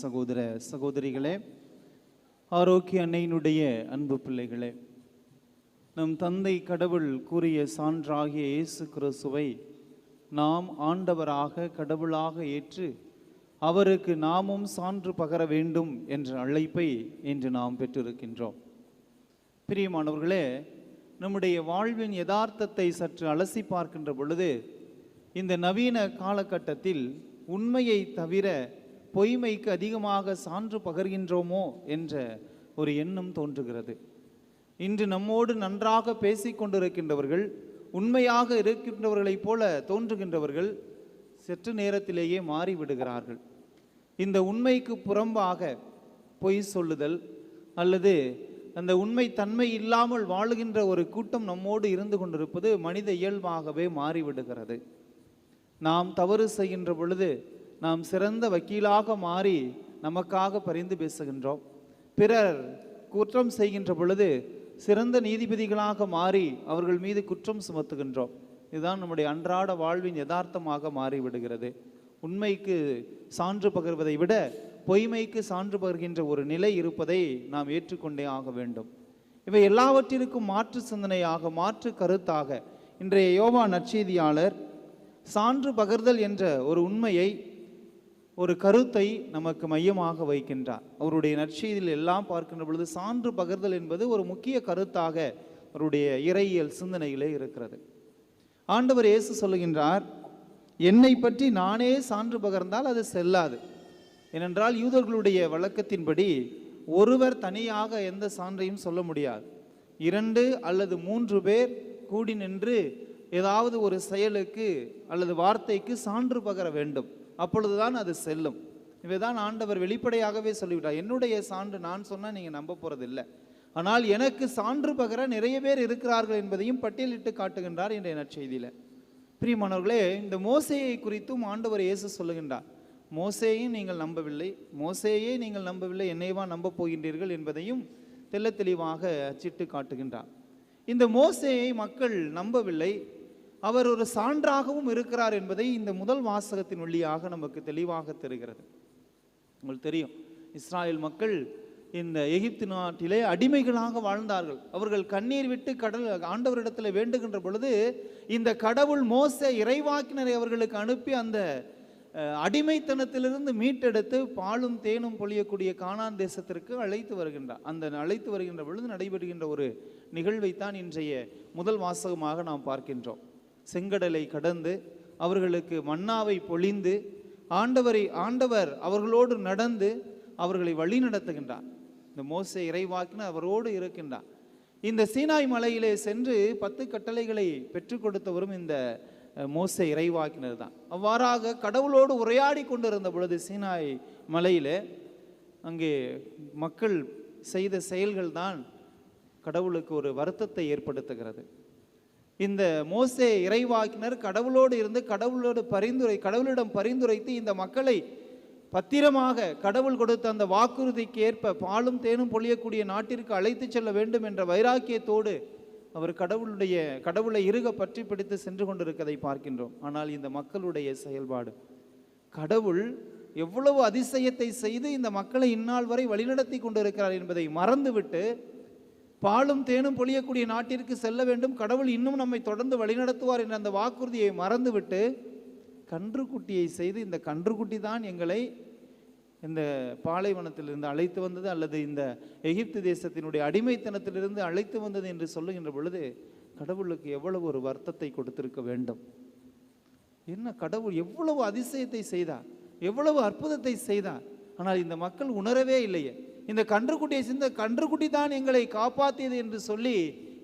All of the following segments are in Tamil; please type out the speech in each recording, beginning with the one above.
சகோதர சகோதரிகளே ஆரோக்கிய அன்னையினுடைய அன்பு பிள்ளைகளே நம் தந்தை கடவுள் கூறிய சான்றாகிய இயேசு கிறிஸ்துவை நாம் ஆண்டவராக கடவுளாக ஏற்று அவருக்கு நாமும் சான்று பகர வேண்டும் என்ற அழைப்பை இன்று நாம் பெற்றிருக்கின்றோம். பிரியமானவர்களே நம்முடைய வாழ்வின் யதார்த்தத்தை சற்று அலசி பார்க்கின்ற பொழுது இந்த நவீன காலகட்டத்தில் உண்மையை தவிர பொய்மைக்கு அதிகமாக சான்று பகர்கின்றோமோ என்ற ஒரு எண்ணம் தோன்றுகிறது. இன்று நம்மோடு நன்றாக பேசிக்கொண்டிருக்கின்றவர்கள் உண்மையாக இருக்கின்றவர்களைப் போல தோன்றுகின்றவர்கள் சற்று நேரத்திலேயே மாறிவிடுகிறார்கள். இந்த உண்மைக்கு புறம்பாக பொய் சொல்லுதல் அல்லது அந்த உண்மை தன்மை இல்லாமல் வாழுகின்ற ஒரு கூட்டம் நம்மோடு இருந்து கொண்டிருப்பது மனித இயல்பாகவே மாறிவிடுகிறது. நாம் தவறு செய்கின்ற பொழுது நாம் சிறந்த வக்கீலாக மாறி நமக்காக பரிந்து பேசுகின்றோம். பிறர் குற்றம் செய்கின்ற பொழுது சிறந்த நீதிபதிகளாக மாறி அவர்கள் மீது குற்றம் சுமத்துகின்றோம். இதுதான் நம்முடைய அன்றாட வாழ்வின் யதார்த்தமாக மாறிவிடுகிறது. உண்மைக்கு சான்று பகர்வதை விட பொய்மைக்கு சான்று பகர்கின்ற ஒரு நிலை இருப்பதை நாம் ஏற்றுக்கொண்டே ஆக வேண்டும். இவை எல்லாவற்றிற்கும் மாற்று சிந்தனையாக மாற்று கருத்தாக இன்றைய யோவா நற்செய்தியாளர் சான்று பகர்தல் என்ற ஒரு உண்மையை ஒரு கருத்தை நமக்கு மையமாக வைக்கின்றார். அவருடைய நற்செய்தியில் எல்லாம் பார்க்கின்ற பொழுது சான்று பகர்தல் என்பது ஒரு முக்கிய கருத்தாக அவருடைய இறையியல் சிந்தனையிலே இருக்கிறது. ஆண்டவர் இயேசு சொல்லுகின்றார் என்னை பற்றி நானே சான்று பகர்ந்தால் அது செல்லாது. ஏனென்றால் யூதர்களுடைய வழக்கத்தின்படி ஒருவர் தனியாக எந்த சான்றையும் சொல்ல முடியாது. இரண்டு அல்லது மூன்று பேர் கூடி நின்று ஏதாவது ஒரு செயலுக்கு அல்லது வார்த்தைக்கு சான்று பகர வேண்டும். அப்பொழுதுதான் அது செல்லும். இவைதான் ஆண்டவர் வெளிப்படையாகவே சொல்லிவிட்டார். என்னுடைய சான்று நான் சொன்னால் நீங்கள் நம்ப போறதில்லை. ஆனால் எனக்கு சான்று பகர நிறைய பேர் இருக்கிறார்கள் என்பதையும் பட்டியலிட்டு காட்டுகின்றார் இன்றைய நற்செய்தியில. பிரியமானவர்களே இந்த மோசையை குறித்தும் ஆண்டவர் இயேசு சொல்லுகின்றார். மோசையையும் நீங்கள் நம்பவில்லை. மோசையே நீங்கள் நம்பவில்லை. என்னைவா நம்ப போகின்றீர்கள் என்பதையும் தெள்ள தெளிவாக அச்சிட்டு காட்டுகின்றார். இந்த மோசையை மக்கள் நம்பவில்லை. அவர் ஒரு சான்றாகவும் இருக்கிறார் என்பதை இந்த முதல் வாசகத்தின் வழியாக நமக்கு தெளிவாக தெரிகிறது. உங்களுக்கு தெரியும் இஸ்ராயல் மக்கள் இந்த எகிப்து நாட்டிலே அடிமைகளாக வாழ்ந்தார்கள். அவர்கள் கண்ணீர் விட்டு கடல் ஆண்டவரிடத்தில் வேண்டுகின்ற பொழுது இந்த கடவுள் மோச இறைவாக்கினரை அவர்களுக்கு அனுப்பி அந்த அடிமைத்தனத்திலிருந்து மீட்டெடுத்து பாலும் தேனும் பொழியக்கூடிய கானான் தேசத்திற்கு அழைத்து வருகின்றார். அந்த அழைத்து வருகின்ற பொழுது நடைபெறுகின்ற ஒரு நிகழ்வைத்தான் இன்றைய முதல் வாசகமாக நாம் பார்க்கின்றோம். செங்கடலை கடந்து அவர்களுக்கு மன்னாவை பொழிந்து ஆண்டவரை ஆண்டவர் அவர்களோடு நடந்து அவர்களை வழி நடத்துகின்றார். இந்த மோசை இறைவாக்கின அவரோடு இருக்கின்றார். இந்த சீனாய் மலையிலே சென்று பத்து கட்டளைகளை பெற்றுக் கொடுத்தவரும் இந்த மோசை இறைவாக்கினர் தான். அவ்வாறாக கடவுளோடு உரையாடி கொண்டிருந்த பொழுது சீனாய் மலையில் அங்கே மக்கள் செய்த செயல்கள் தான் கடவுளுக்கு ஒரு வருத்தத்தை ஏற்படுத்துகிறது. இந்த மோசே இறைவாக்கினர் கடவுளோடு இருந்து கடவுளோடு பரிந்துரை கடவுளிடம் பரிந்துரைத்து இந்த மக்களை பத்திரமாக கடவுள் கொடுத்த அந்த வாக்குறுதிக்கு ஏற்ப பாலும் தேனும் பொழியக்கூடிய நாட்டிற்கு அழைத்து செல்ல வேண்டும் என்ற வைராக்கியத்தோடு அவர் கடவுளுடைய கடவுளை இருக பற்றி பிடித்து சென்று கொண்டிருக்கதை பார்க்கின்றோம். ஆனால் இந்த மக்களுடைய செயல்பாடு கடவுள் எவ்வளவு அதிசயத்தை செய்து இந்த மக்களை இந்நாள் வரை வழிநடத்தி கொண்டிருக்கிறார் என்பதை மறந்துவிட்டு பாலும் தேனும் பொழியக்கூடிய நாட்டிற்கு செல்ல வேண்டும். கடவுள் இன்னும் நம்மை தொடர்ந்து வழிநடத்துவார் என்ற அந்த வாக்குறுதியை மறந்துவிட்டு கன்றுக்குட்டியை செய்து இந்த கன்றுக்குட்டி தான் எங்களை இந்த பாலைவனத்திலிருந்து அழைத்து வந்தது அல்லது இந்த எகிப்து தேசத்தினுடைய அடிமைத்தனத்திலிருந்து அழைத்து வந்தது என்று சொல்லுகின்ற பொழுது கடவுளுக்கு எவ்வளவு ஒரு வருத்தத்தை கொடுத்திருக்க வேண்டும். என்ன கடவுள் எவ்வளவு அதிசயத்தை செய்தார்? எவ்வளவு அற்புதத்தை செய்தார்? ஆனால் இந்த மக்கள் உணரவே இல்லையே. இந்த கன்றுக்குட்டியை சிந்த கன்றுக்குட்டி தான் எங்களை காப்பாற்றியது என்று சொல்லி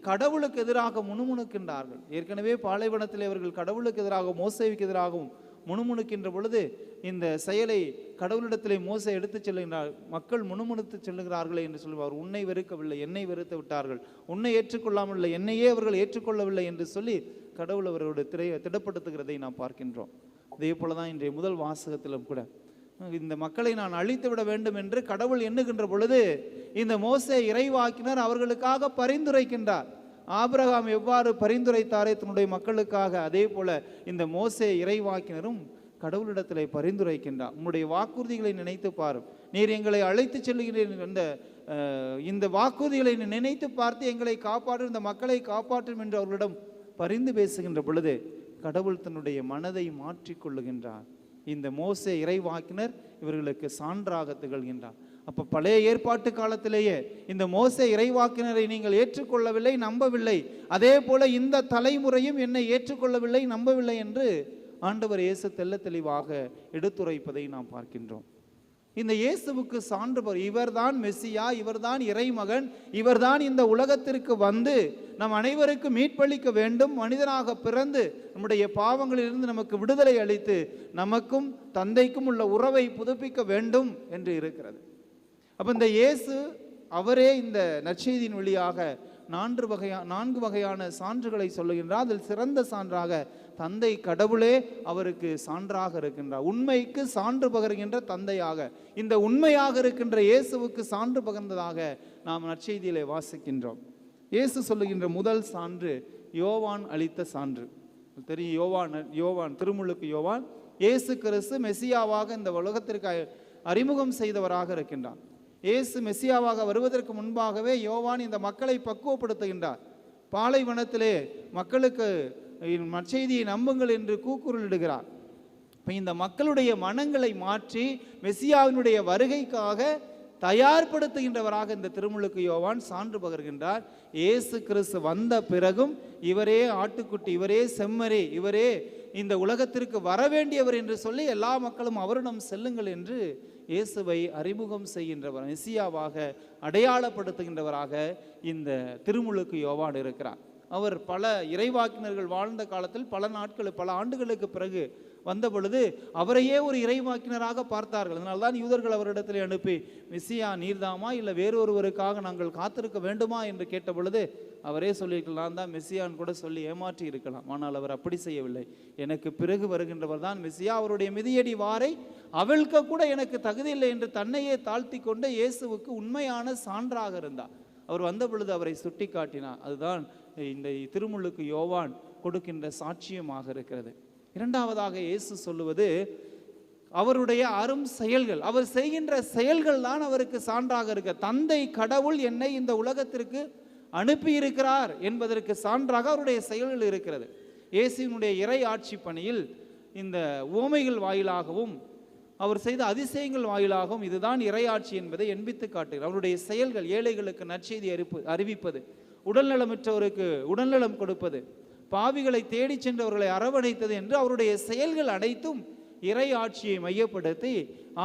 கடவுளுக்கு எதிராக முணுமுணுக்கின்றார்கள். ஏற்கனவே பாலைவனத்தில் அவர்கள் கடவுளுக்கு எதிராக மோசைக்கு எதிராகவும் முணுமுணுக்கின்ற பொழுது இந்த செயலை கடவுளிடத்திலே மோசை எடுத்துச் செல்லுகிறார் மக்கள் முணுமுணுத்து செல்லுகிறார்களே என்று சொல்லுவார். உன்னை வெறுக்கவில்லை என்னை வெறுத்து விட்டார்கள். உன்னை ஏற்றுக்கொள்ளாமல் இல்லை என்னையே அவர்கள் ஏற்றுக்கொள்ளவில்லை என்று சொல்லி கடவுள் அவர்களுடைய திரை திடப்படுத்துகிறதை நாம் பார்க்கின்றோம். அதே போல தான் இன்றைய முதல் வாசகத்திலும் கூட இந்த மக்களை நான் அழித்து விட வேண்டும் என்று கடவுள் எண்ணுகின்ற பொழுது இந்த மோசை இறைவாக்கினர் அவர்களுக்காக பரிந்துரைக்கின்றார். ஆபிரகாம் எவ்வாறு பரிந்துரைத்தாரே தன்னுடைய மக்களுக்காக அதே போல இந்த மோசே இறைவாக்கினரும் கடவுளிடத்திலே பரிந்துரைக்கின்றார். உம்முடைய வாக்குறுதிகளை நினைத்து பாரும். நீர் எங்களை அழைத்து செல்கிறீர்கள் இந்த இந்த வாக்குறுதிகளை நினைத்து பார்த்து எங்களை காப்பாற்றும் இந்த மக்களை காப்பாற்றும் என்று அவர்களிடம் பரிந்து பேசுகின்ற பொழுது கடவுள் தன்னுடைய மனதை மாற்றிக் கொள்ளுகின்றார் இந்த மோசே இறைவாக்கினர் இவர்களுக்கு சான்றாக திகழ்கின்றார். அப்போ பழைய ஏற்பாட்டு காலத்திலேயே இந்த மோசே இறைவாக்கினரை நீங்கள் ஏற்றுக்கொள்ளவில்லை நம்பவில்லை. அதே போல இந்த தலைமுறையும் என்னை ஏற்றுக்கொள்ளவில்லை நம்பவில்லை என்று ஆண்டவர் இயேசு தெல்ல தெளிவாக எடுத்துரைப்பதை நாம் பார்க்கின்றோம். இந்த இயேசுவுக்கு சான்று இவர்தான் மெஸ்ஸியா இவர்தான் இறைமகன் இவர்தான் இந்த உலகத்திற்கு வந்து நம் அனைவருக்கும் மீட்பளிக்க வேண்டும் மனிதனாக பிறந்து நம்முடைய பாவங்களிலிருந்து நமக்கு விடுதலை அளித்து நமக்கும் தந்தைக்கும் உள்ள உறவை புதுப்பிக்க வேண்டும் என்று இருக்கிறது. அப்போ இந்த இயேசு அவரே இந்த நற்செய்தியின் வழியாக நான்கு வகையா நான்கு வகையான சான்றுகளை சொல்லுகின்றார். அதில் சிறந்த சான்றாக தந்தை கடவுளே அவருக்கு சான்றாக இருக்கின்றார். உண்மைக்கு சான்று பகர்கின்ற தந்தையாக இந்த உண்மையாக இருக்கின்ற இயேசுவுக்கு சான்று பகர்ந்ததாக நாம் நற்செய்தியிலே வாசிக்கின்றோம். இயேசு சொல்லுகின்ற முதல் சான்று யோவான் அளித்த சான்று. தெரியும் யோவான் யோவான் திருமுழுக்கு யோவான் இயேசு கிறிஸ்து மெசியாவாக இந்த உலகத்திற்கு அறிமுகம் செய்தவராக இருக்கின்றார். இயேசு மெசியாவாக வருவதற்கு முன்பாகவே யோவான் இந்த மக்களை பக்குவப்படுத்துகின்றார். பாலைவனத்திலே மக்களுக்கு நற்செய்தியை நம்புங்கள் என்று கூக்குரலிடுகிறார். இப்போ இந்த மக்களுடைய மனங்களை மாற்றி மெசியாவினுடைய வருகைக்காக தயார்படுத்துகின்றவராக இந்த திருமுழுக்கு யோவான் சான்று பகர்கின்றார். இயேசு கிறிஸ்து வந்த பிறகும் இவரே ஆட்டுக்குட்டி இவரே செம்மரே இவரே இந்த உலகத்திற்கு வர வேண்டியவர் என்று சொல்லி எல்லா மக்களும் அவரிடம் செல்லுங்கள் என்று இயேசுவை அறிமுகம் செய்கின்றவர் மெசியாவாக அடையாளப்படுத்துகின்றவராக இந்த திருமுழுக்கு யோவான் இருக்கிறார். அவர் பல இறைவாக்கினர்கள் வாழ்ந்த காலத்தில் பல நாட்கள் பல ஆண்டுகளுக்கு பிறகு வந்த பொழுது அவரையே ஒரு இறைவாக்கினராக பார்த்தார்கள். அதனால்தான் யூதர்கள் அவரிடத்தில் அனுப்பி மிஸ்ஸியா நீர்தாமா? இல்லை வேறொருவருக்காக நாங்கள் காத்திருக்க வேண்டுமா? என்று கேட்ட பொழுது அவரே சொல்லியிருக்கலாம் தான் மெஸ்ஸியான்னு கூட சொல்லி ஏமாற்றி இருக்கலாம். ஆனால் அவர் அப்படி செய்யவில்லை. எனக்கு பிறகு வருகின்றவர் தான் மெஸ்ஸியா அவருடைய மிதியடி வாரை அவிழ்க்க கூட எனக்கு தகுதியில்லை என்று தன்னையே தாழ்த்தி கொண்டு இயேசுவுக்கு உண்மையான சான்றாக இருந்தார். அவர் வந்த பொழுது அவரை சுட்டி காட்டினார் அதுதான் இந்த திருமுழுக்கு யோவான் கொடுக்கின்ற சாட்சியமாக இருக்கிறது. இரண்டாவதாக இயேசு சொல்லுவது அவருடைய அரும் செயல்கள் அவர் செய்கின்ற செயல்கள் தான் அவருக்கு சான்றாக இருக்க. தந்தை கடவுள் என்னை இந்த உலகத்திற்கு அனுப்பியிருக்கிறார் என்பதற்கு சான்றாக அவருடைய செயல்கள் இருக்கிறது. இயேசுவினுடைய இறை ஆட்சி பணியில் இந்த உவமைகள் வாயிலாகவும் அவர் செய்த அதிசயங்கள் வாயிலாகவும் இதுதான் இரையாட்சி என்பதை எண்பித்து காட்டுகிறார். அவருடைய செயல்கள் ஏழைகளுக்கு நற்செய்தி அறிப்பு அறிவிப்பது உடல்நலமற்றவருக்கு உடல்நலம் கொடுப்பது பாவிகளை தேடிச் சென்றவர்களை அரவணைத்தது என்று அவருடைய செயல்கள் அனைத்தும் இறை ஆட்சியை மையப்படுத்தி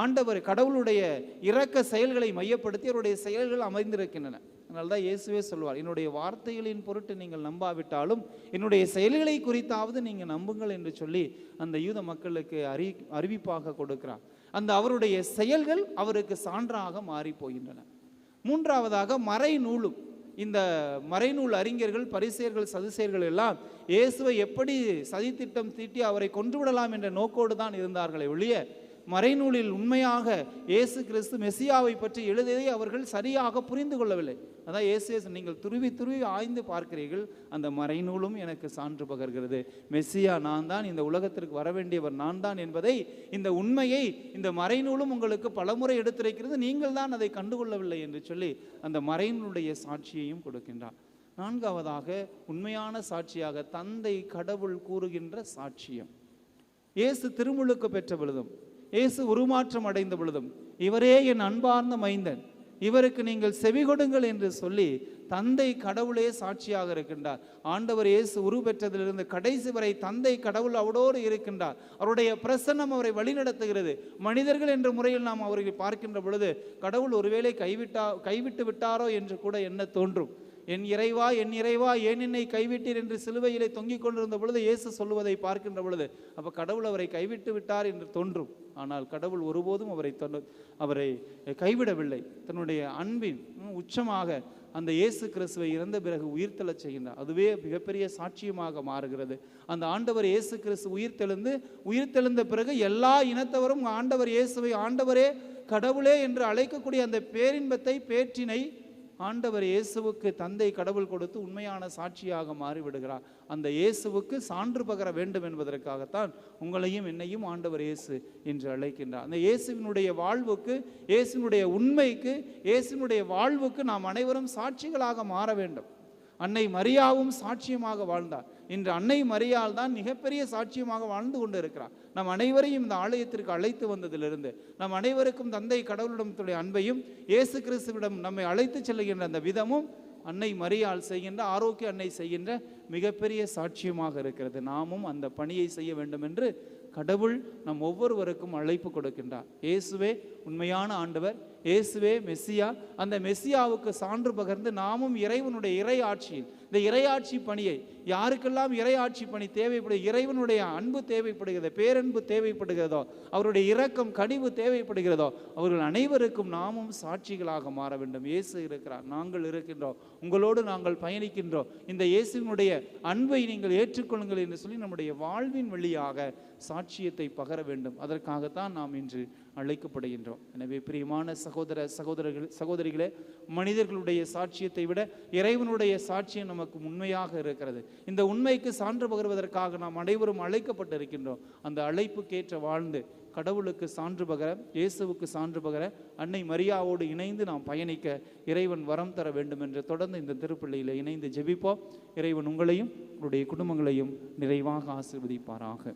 ஆண்டவர் கடவுளுடைய இரக்க செயல்களை மையப்படுத்தி அவருடைய செயல்கள் அமைந்திருக்கின்றன. அதனால தான் இயேசுவே சொல்வார் என்னுடைய வார்த்தைகளின் பொருட்டு நீங்கள் நம்பாவிட்டாலும் என்னுடைய செயல்களை குறித்தாவது நீங்கள் நம்புங்கள் என்று சொல்லி அந்த யூத மக்களுக்கு அறி அறிவிப்பாக கொடுக்கிறார். அந்த அவருடைய செயல்கள் அவருக்கு சான்றாக மாறி போகின்றன. மூன்றாவதாக மறைநூலும் இந்த மறைநூல் அறிஞர்கள் பரிசெயர்கள் சதுசேர்கள் எல்லாம் இயேசுவை எப்படி சதித்திட்டம் தீட்டி அவரை கொன்றுவிடலாம் என்ற நோக்கோடு தான் இருந்தார்களே ஒழிய மறைநூலில் உண்மையாக இயேசு கிறிஸ்து மெசியாவை பற்றி எழுதியதை அவர்கள் சரியாக புரிந்து கொள்ளவில்லை. அதான் இயேசு நீங்கள் துருவி துருவி ஆய்ந்து பார்க்கிறீர்கள் அந்த மறைநூலும் எனக்கு சான்று பகர்கிறது. மெஸ்ஸியா நான் தான் இந்த உலகத்திற்கு வர வேண்டியவர் நான் தான் என்பதை இந்த உண்மையை இந்த மறைநூலும் உங்களுக்கு பலமுறை எடுத்துரைக்கிறது. நீங்கள் தான் அதை கண்டுகொள்ளவில்லை என்று சொல்லி அந்த மறைநூலுடைய சாட்சியையும் கொடுக்கின்றார். நான்காவதாக உண்மையான சாட்சியாக தந்தை கடவுள் கூறுகின்ற சாட்சியம். இயேசு திருமுழுக்கு பெற்ற பொழுதும் இயேசு உருமாற்றம் அடைந்த பொழுதும் இவரே என் அன்பார்ந்த மைந்தன். இவருக்கு நீங்கள் செவி கொடுங்கள் என்று சொல்லி தந்தை கடவுளே சாட்சியாக இருக்கின்றார். ஆண்டவர் இயேசு உரு பெற்றதிலிருந்து கடைசி வரை தந்தை கடவுள் அவரோடு இருக்கின்றார். அவருடைய பிரசன்னம் அவரை வழிநடத்துகிறது. மனிதர்கள் என்ற முறையில் நாம் அவரை பார்க்கின்ற பொழுது கடவுள் ஒருவேளை கைவிட்டா கைவிட்டு விட்டாரோ என்று கூட என்ன தோன்றும். என் இறைவா என் இறைவா ஏன் என்னை கைவிட்டீர் என்று சிலுவையிலே தொங்கிக் கொண்டிருந்த பொழுது இயேசு சொல்லுவதை பார்க்கின்ற பொழுது அப்ப கடவுள் அவரை கைவிட்டு விட்டார் என்று தோன்றும். ஆனால் கடவுள் ஒருபோதும் அவரை தொண்டு- அவரை கைவிடவில்லை. தன்னுடைய அன்பின் உச்சமாக அந்த இயேசு கிறிஸ்துவை இறந்த பிறகு உயிர்த்தெழச் செய்கின்றார். அதுவே மிகப்பெரிய சாட்சியமாக மாறுகிறது. அந்த ஆண்டவர் இயேசு கிறிஸ்து உயிர்த்தெழுந்து உயிர்த்தெழுந்த பிறகு எல்லா இனத்தவரும் ஆண்டவர் இயேசுவை ஆண்டவரே கடவுளே என்று அழைக்கக்கூடிய அந்த பேரின்பத்தை பேற்றினை ஆண்டவர் இயேசுவுக்கு தந்தை கடவுள் கொடுத்து உண்மையான சாட்சியாக மாறிவிடுகிறார். அந்த இயேசுவுக்கு சான்று பகர வேண்டும் என்பதற்காகத்தான் உங்களையும் என்னையும் ஆண்டவர் இயேசு என்று அழைக்கின்றார். அந்த இயேசுவினுடைய வாழ்வுக்கு இயேசுவினுடைய உண்மைக்கு இயேசுவினுடைய வாழ்வுக்கு நாம் அனைவரும் சாட்சிகளாக மாற வேண்டும். அன்னை மரியாவும் சாட்சியமாக வாழ்ந்தார். இன்று அன்னை மரியால் தான் மிகப்பெரிய சாட்சியமாக வாழ்ந்து கொண்டு இருக்கிறார் நம் அனைவரையும் இந்த ஆலயத்திற்கு அழைத்து வந்ததிலிருந்து நம் அனைவருக்கும் தந்தை கடவுளிடத்துடைய அன்பையும் இயேசு கிறிஸ்துவிடம் நம்மை அழைத்து செல்லுகின்ற அந்த விதமும் அன்னை மரியால் செய்கின்ற ஆரோக்கிய அன்னை செய்கின்ற மிகப்பெரிய சாட்சியமாக இருக்கிறது. நாமும் அந்த பணியை செய்ய வேண்டும் என்று கடவுள் நம் ஒவ்வொருவருக்கும் அழைப்பு கொடுக்கின்றார். இயேசுவே உண்மையான ஆண்டவர் இயேசுவே மெஸ்ஸியா. அந்த மெஸ்ஸியாவுக்கு சான்று பகர்ந்து நாமும் இறைவனுடைய இறை ஆட்சியில் இந்த இறையாட்சி பணியை யாருக்கெல்லாம் இறையாட்சி பணி தேவைப்படு இறைவனுடைய அன்பு தேவைப்படுகிறதோ பேரன்பு தேவைப்படுகிறதோ அவருடைய இரக்கம் கனிவு தேவைப்படுகிறதோ அவர்கள் அனைவருக்கும் நாமும் சாட்சிகளாக மாற வேண்டும். இயேசு இருக்கிறார் நாங்கள் இருக்கின்றோம் உங்களோடு நாங்கள் பயணிக்கின்றோம். இந்த இயேசுவினுடைய அன்பை நீங்கள் ஏற்றுக்கொள்ளுங்கள் என்று சொல்லி நம்முடைய வாழ்வின் வழியாக சாட்சியத்தை பகர வேண்டும். அதற்காகத்தான் நாம் இன்று அழைக்கப்படுகின்றோம். எனவே பிரியமான சகோதர சகோதரர்கள் சகோதரிகளே மனிதர்களுடைய சாட்சியத்தை விட இறைவனுடைய சாட்சியம் நமக்கு உண்மையாக இருக்கிறது. இந்த உண்மைக்கு சான்று பகர்வதற்காக நாம் அனைவரும் அழைக்கப்பட்டிருக்கின்றோம். அந்த அழைப்புக்கேற்ற வாழ்ந்து கடவுளுக்கு சான்று பகர இயேசுவுக்கு சான்று பகர அன்னை மரியாவோடு இணைந்து நாம் பயணிக்க இறைவன் வரம் தர வேண்டும் என்று தொடர்ந்து இந்த திருப்பள்ளியில் இணைந்து ஜெபிப்போம். இறைவன் உங்களையும் உங்களுடைய குடும்பங்களையும் நிறைவாக ஆசீர்வதிப்பாராக.